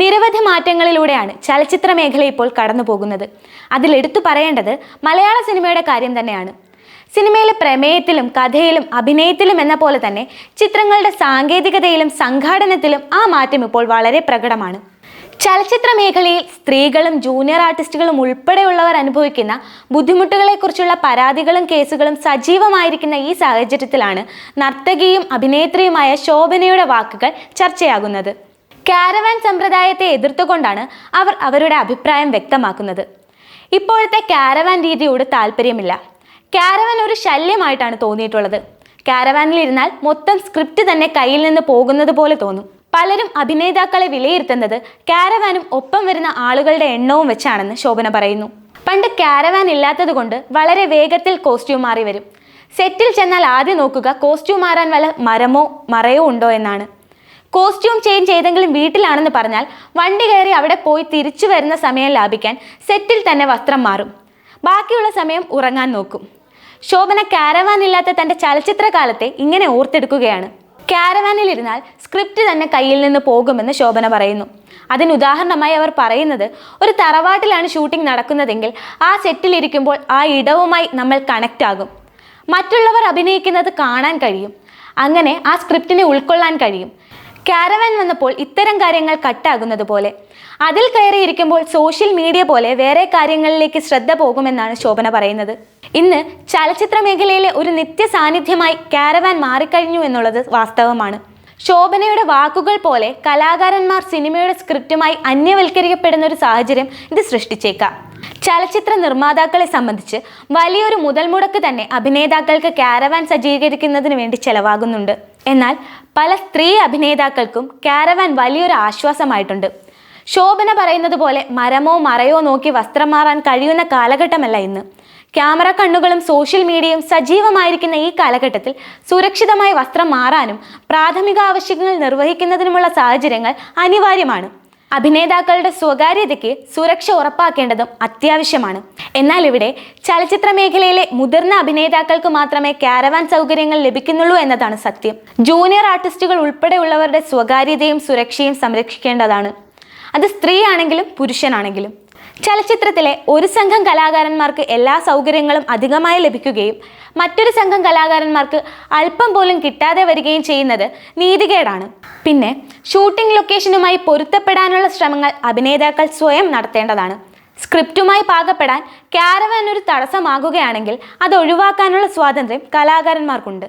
നിരവധി മാറ്റങ്ങളിലൂടെയാണ് ചലച്ചിത്ര മേഖല ഇപ്പോൾ കടന്നു പോകുന്നത്. അതിലെടുത്തു പറയേണ്ടത് മലയാള സിനിമയുടെ കാര്യം തന്നെയാണ്. സിനിമയിലെ പ്രമേയത്തിലും കഥയിലും അഭിനയത്തിലും എന്ന പോലെ തന്നെ ചിത്രങ്ങളുടെ സാങ്കേതികതയിലും സംഘാടനത്തിലും ആ മാറ്റം ഇപ്പോൾ വളരെ പ്രകടമാണ്. ചലച്ചിത്ര മേഖലയിൽ സ്ത്രീകളും ജൂനിയർ ആർട്ടിസ്റ്റുകളും ഉൾപ്പെടെയുള്ളവർ അനുഭവിക്കുന്ന ബുദ്ധിമുട്ടുകളെക്കുറിച്ചുള്ള പരാതികളും കേസുകളും സജീവമായിരിക്കുന്ന ഈ സാഹചര്യത്തിലാണ് നർത്തകിയും അഭിനേത്രിയുമായ ശോഭനയുടെ വാക്കുകൾ ചർച്ചയാകുന്നത്. കാരവാൻ സമ്പ്രദായത്തെ എതിർത്തുകൊണ്ടാണ് അവർ അവരുടെ അഭിപ്രായം വ്യക്തമാക്കുന്നത്. ഇപ്പോഴത്തെ കാരവാൻ രീതിയോട് താല്പര്യമില്ല. കാരവാൻ ഒരു ശല്യമായിട്ടാണ് തോന്നിയിട്ടുള്ളത്. കാരവാനിൽ ഇരുന്നാൽ മൊത്തം സ്ക്രിപ്റ്റ് തന്നെ കയ്യിൽ നിന്ന് പോകുന്നത് പോലെ തോന്നും. പലരും അഭിനേതാക്കളെ വിലയിരുത്തുന്നത് കാരവാനും ഒപ്പം വരുന്ന ആളുകളുടെ എണ്ണവും വെച്ചാണെന്ന് ശോഭന പറയുന്നു. പണ്ട് കാരവാൻ ഇല്ലാത്തത് കൊണ്ട് വളരെ വേഗത്തിൽ കോസ്റ്റ്യൂം മാറി വരും. സെറ്റിൽ ചെന്നാൽ ആദ്യം നോക്കുക കോസ്റ്റ്യൂം മാറാൻ വല്ല മരമോ മറയോ ഉണ്ടോ എന്നാണ്. കോസ്റ്റ്യൂം ചേഞ്ച് ചെയ്തെങ്കിലും വീട്ടിലാണെന്ന് പറഞ്ഞാൽ വണ്ടി കയറി അവിടെ പോയി തിരിച്ചു വരുന്ന സമയം ലാഭിക്കാൻ സെറ്റിൽ തന്നെ വസ്ത്രം മാറും. ബാക്കിയുള്ള സമയം ഉറങ്ങാൻ നോക്കും. ശോഭന കാരവാൻ ഇല്ലാത്ത തന്റെ ചലച്ചിത്ര കാലത്തെ ഇങ്ങനെ ഓർത്തെടുക്കുകയാണ്. കാരവാനിൽ ഇരുന്നാൽ സ്ക്രിപ്റ്റ് തന്നെ കയ്യിൽ നിന്ന് പോകുമെന്ന് ശോഭന പറയുന്നു. അതിന് ഉദാഹരണമായി അവർ പറയുന്നത് ഒരു തറവാട്ടിലാണ് ഷൂട്ടിംഗ് നടക്കുന്നതെങ്കിൽ ആ സെറ്റിലിരിക്കുമ്പോൾ ആ ഇടവുമായി നമ്മൾ കണക്റ്റ് ആകും. മറ്റുള്ളവർ അഭിനയിക്കുന്നത് കാണാൻ കഴിയും. അങ്ങനെ ആ സ്ക്രിപ്റ്റിനെ ഉൾക്കൊള്ളാൻ കഴിയും. കാരവാൻ വന്നപ്പോൾ ഇത്തരം കാര്യങ്ങൾ കട്ടാകുന്നത് പോലെ. അതിൽ കയറിയിരിക്കുമ്പോൾ സോഷ്യൽ മീഡിയ പോലെ വേറെ കാര്യങ്ങളിലേക്ക് ശ്രദ്ധ പോകുമെന്നാണ് ശോഭന പറയുന്നത്. ഇന്ന് ചലച്ചിത്ര മേഖലയിലെ ഒരു നിത്യ സാന്നിധ്യമായി കാരവാൻ മാറിക്കഴിഞ്ഞു എന്നുള്ളത് വാസ്തവമാണ്. ശോഭനയുടെ വാക്കുകൾ പോലെ കലാകാരന്മാർ സിനിമയുടെ സ്ക്രിപ്റ്റുമായി അന്യവൽക്കരിക്കപ്പെടുന്ന ഒരു സാഹചര്യം ഇത് സൃഷ്ടിച്ചേക്കാം. ചലച്ചിത്ര നിർമ്മാതാക്കളെ സംബന്ധിച്ച് വലിയൊരു മുതൽ മുടക്ക് തന്നെ അഭിനേതാക്കൾക്ക് കാരവാൻ സജ്ജീകരിക്കുന്നതിന് വേണ്ടി ചെലവാകുന്നുണ്ട്. എന്നാൽ പല സ്ത്രീ അഭിനേതാക്കൾക്കും കാരവാൻ വലിയൊരു ആശ്വാസമായിട്ടുണ്ട്. ശോഭന പറയുന്നത് പോലെ മരമോ മറയോ നോക്കി വസ്ത്രം മാറാൻ കഴിയുന്ന കാലഘട്ടമല്ല ഇന്ന്. ക്യാമറ കണ്ണുകളും സോഷ്യൽ മീഡിയയും സജീവമായിരിക്കുന്ന ഈ കാലഘട്ടത്തിൽ സുരക്ഷിതമായി വസ്ത്രം മാറാനും പ്രാഥമിക ആവശ്യങ്ങൾ നിർവഹിക്കുന്നതിനുമുള്ള സാഹചര്യങ്ങൾ അനിവാര്യമാണ്. അഭിനേതാക്കളുടെ സ്വകാര്യതയ്ക്ക് സുരക്ഷ ഉറപ്പാക്കേണ്ടതും അത്യാവശ്യമാണ്. എന്നാൽ ഇവിടെ ചലച്ചിത്ര മേഖലയിലെ മുതിർന്ന അഭിനേതാക്കൾക്ക് മാത്രമേ കാരവാൻ സൗകര്യങ്ങൾ ലഭിക്കുന്നുള്ളൂ എന്നതാണ് സത്യം. ജൂനിയർ ആർട്ടിസ്റ്റുകൾ ഉൾപ്പെടെയുള്ളവരുടെ സ്വകാര്യതയും സുരക്ഷയും സംരക്ഷിക്കേണ്ടതാണ്. അത് സ്ത്രീയാണെങ്കിലും പുരുഷനാണെങ്കിലും. ചലച്ചിത്രത്തിലെ ഒരു സംഘം കലാകാരന്മാർക്ക് എല്ലാ സൗകര്യങ്ങളും അധികമായി ലഭിക്കുകയും മറ്റൊരു സംഘം കലാകാരന്മാർക്ക് അല്പം പോലും കിട്ടാതെ വരികയും ചെയ്യുന്നത് നീതികേടാണ്. പിന്നെ ഷൂട്ടിംഗ് ലൊക്കേഷനുമായി പൊരുത്തപ്പെടാനുള്ള ശ്രമങ്ങൾ അഭിനേതാക്കൾ സ്വയം നടത്തേണ്ടതാണ്. സ്ക്രിപ്റ്റുമായി പാകപ്പെടാൻ കാരവൻ ഒരു തടസ്സമാകുകയാണെങ്കിൽ അത് ഒഴിവാക്കാനുള്ള സ്വാതന്ത്ര്യം കലാകാരന്മാർക്കുണ്ട്.